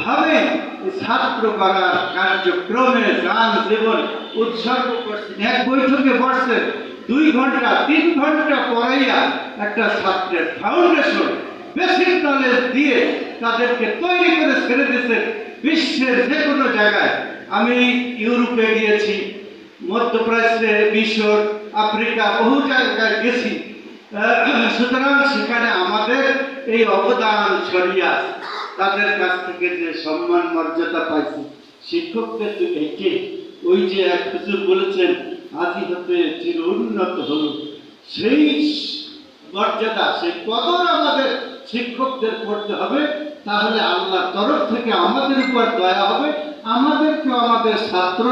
ভাবে ছাত্র করার কার্যক্রমে গান জীবন উৎসর্গ করছেন। এক বৈঠকে বসছেন, দুই ঘণ্টা, তিন ঘণ্টা পড়াইয়া একটা ছাত্রের ফাউন্ডেশন বেসিক নলেজ দিয়ে তাদেরকে তৈরি করে ছেড়ে দিয়েছেন বিশ্বের যে কোনো জায়গায়। আমি ইউরোপে গিয়েছি, মধ্যপ্রাচ্যে, মিশর, আফ্রিকা, বহু জায়গায় গেছি। সুতরাং সেখানে আমাদের এই অবদান ছড়িয়ে তাদের কাছ থেকে যে সম্মান, মর্যাদা পাইছি, শিক্ষকদের থেকে ওই যে এক হুজুর বলেছেন আদি হতে চির উন্নত হল। সেই মর্যাদা, সেই কদর আমাদের শিক্ষকদের করতে হবে। তাহলে আল্লাহর তরফ থেকে আমাদের উপর দয়া হবে, আমাদেরকেও আমাদের ছাত্র